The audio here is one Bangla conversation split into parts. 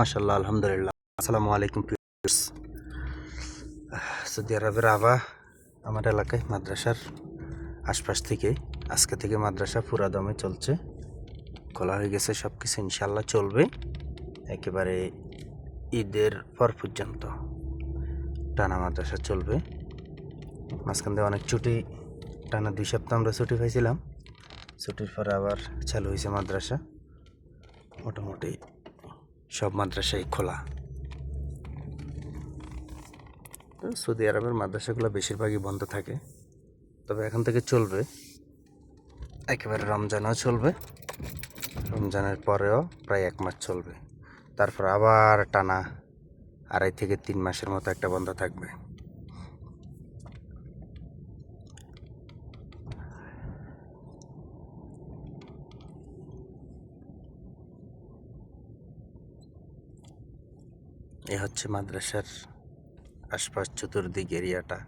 মাশাল্লাহ আলহামদুলিল্লাহ। আসসালামু আলাইকুম ভিউয়ার্স। সৌদি আরবের আবা আমার এলাকায় মাদ্রাসার আশপাশ থেকে আজকে থেকে মাদ্রাসা পুরা দমে চলছে। খোলা হয়ে গেছে সব কিছু ইনশাল্লাহ চলবে। একেবারে ঈদের পর পর্যন্ত টানা মাদ্রাসা চলবে। মাঝখান দিয়ে অনেক ছুটি, টানা দুই সপ্তাহ আমরা ছুটি পাইছিলাম। ছুটির পরে আবার চালু হয়েছে মাদ্রাসা। মোটামুটি সব মাদ্রাসাই খোলা। তো সৌদি আরবের মাদ্রাসাগুলো বেশিরভাগই বন্ধ থাকে। তবে এখন থেকে চলবে। একেবারে রমজানও চলবে। রমজানের পরেও প্রায় এক মাস চলবে। তারপর আবার টানা আড়াই থেকে তিন মাসের মতো একটা বন্ধ থাকবে। এ হচ্ছে মাদ্রাসার আশপাশ চতুর্দিক এরিয়াটা।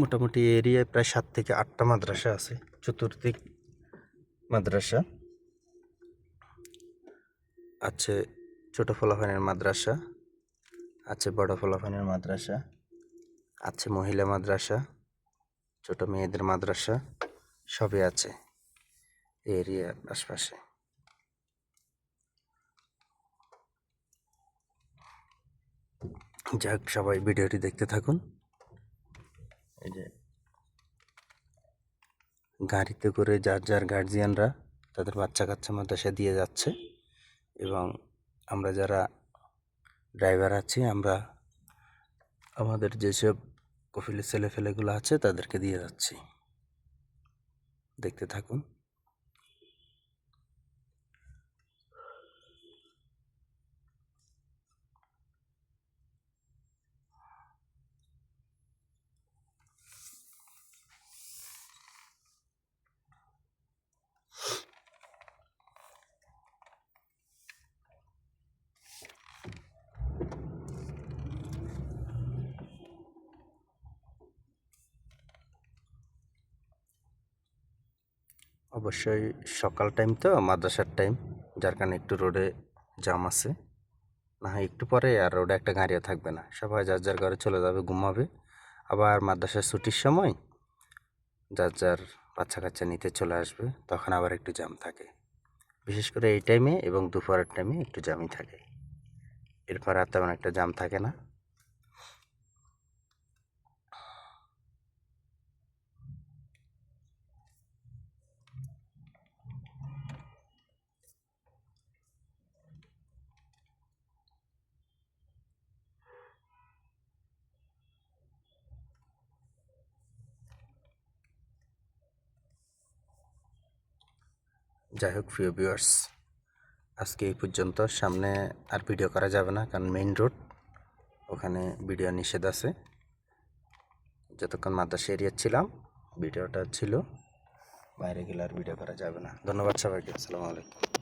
মোটামুটি এরিয়ায় প্রায় সাত থেকে আটটা মাদ্রাসা আছে, চতুর্দিক মাদ্রাসা। আছে ছোট ফলাফানের মাদ্রাসা, আছে বড় ফলাফানের মাদ্রাসা, আছে মহিলা মাদ্রাসা, ছোট মেয়েদের মাদ্রাসা, সবই আছে এরিয়ার আশপাশে। যাক, সবাই ভিডিওটি দেখতে থাকুন। এই যে গাড়িতে করে যার যার গার্জিয়ানরা তাদের বাচ্চা কাচ্চা মাদ্রাসা দিয়ে যাচ্ছে এবং আমরা যারা ড্রাইভার আছি, আমরা আমাদের যেসব কফিলের ছেলে ফেলেগুলো আছে তাদেরকে দিয়ে যাচ্ছি। দেখতে থাকুন। অবশ্যই সকাল টাইম তো, মাদ্রাসার টাইম যার কারণে একটু রোডে জাম আছে। না হয় একটু পরে আর রোডে একটা গাড়িও থাকবে না। সবাই যার যার ঘরে চলে যাবে, ঘুমাবে। আবার মাদ্রাসার ছুটির সময় যার যার বাচ্চা কাচ্চা নিতে চলে আসবে, তখন আবার একটু জাম থাকে। বিশেষ করে এই টাইমে এবং দুপুরের টাইমে একটু জামই থাকে। এরপর আর তেমন একটা জাম থাকে না। যাই হোক প্রিয় ভিউয়ার্স আজকে এই পর্যন্ত। সামনে আর ভিডিও করা যাবে না, কারণ মেইন রোড ওখানে ভিডিও নিষেধ আছে। যতক্ষণ মাদ্রাসা এরিয়া ছিলাম ভিডিওটা ছিল, বাইরে গেলে আর ভিডিও করা যাবে না। ধন্যবাদ সবাইকে, আসসালামু আলাইকুম।